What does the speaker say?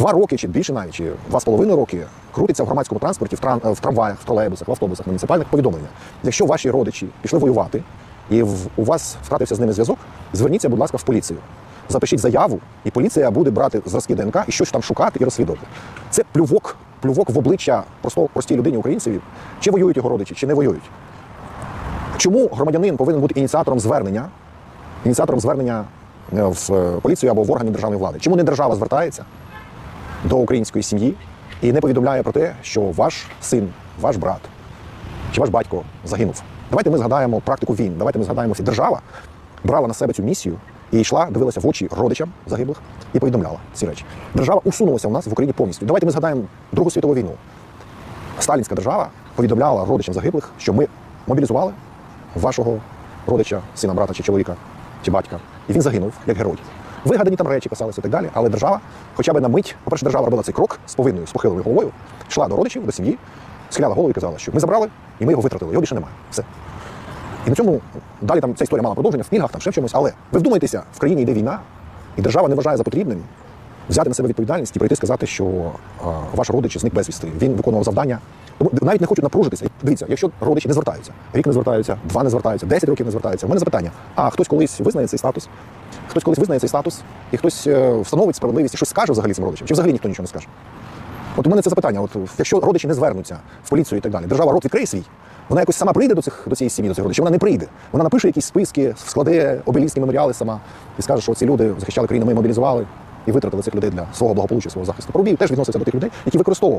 два роки чи більше навіть, чи два з половиною роки крутиться в громадському транспорті, в, тран, в трамваях, в тролейбусах, в автобусах, муніципальних повідомлення. Якщо ваші родичі пішли воювати і в, у вас втратився з ними зв'язок, зверніться, будь ласка, в поліцію. Запишіть заяву, і поліція буде брати зразки ДНК і щось там шукати і розслідувати. Це плювок, плювок в обличчя просто простій людині українцеві, чи воюють його родичі, чи не воюють. Чому громадянин повинен бути ініціатором звернення, ініціатором звернення е, в е, поліцію або в органи державної влади? Чому не держава звертається до української сім'ї і не повідомляє про те, що ваш син, ваш брат чи ваш батько загинув? Давайте ми згадаємо практику війн. Давайте ми згадаємо, що держава брала на себе цю місію і йшла, дивилася в очі родичам загиблих і повідомляла ці речі. Держава усунулася у нас в Україні повністю. Давайте ми згадаємо Другу світову війну. Сталінська держава повідомляла родичам загиблих, що ми мобілізували вашого родича, сина, брата чи чоловіка, чи батька, і він загинув як герой. Вигадані там речі писалися і так далі, але держава, хоча б на мить, по-перше, держава робила цей крок з повинною, з похилою головою, йшла до родичів, до сім'ї, схиляла голову і казала, що ми забрали, і ми його витратили, його більше немає. Все. І на цьому далі там ця історія мала продовження в пільгах, там ще в чомусь. Але ви вдумайтеся, в країні йде війна, і держава не вважає за потрібним взяти на себе відповідальність і прийти сказати, що а, ваш родич зник безвісти. Він виконував завдання. Тому навіть не хочуть напружитися. Дивіться, якщо родичі не звертаються, рік не звертаються, два не звертаються, 10 років не звертаються. У мене запитання: а хтось колись визнає цей статус? Хтось колись визнає цей статус, і хтось е, встановить справедливість і щось скаже взагалі цим родичам, чи взагалі ніхто нічого не скаже. От у мене це запитання: от якщо родичі не звернуться в поліцію і так далі, держава рот відкриє свій, вона якось сама прийде до цих до цієї сім'ї, до цих родичів, вона не прийде. Вона напише якісь списки, складе обелістські меморіали сама і скаже, що ці люди захищали країну, ми мобілізували і витратили цих людей для свого благополуччя, свого захисту. Парубій теж відноситься до тих людей, які використовував.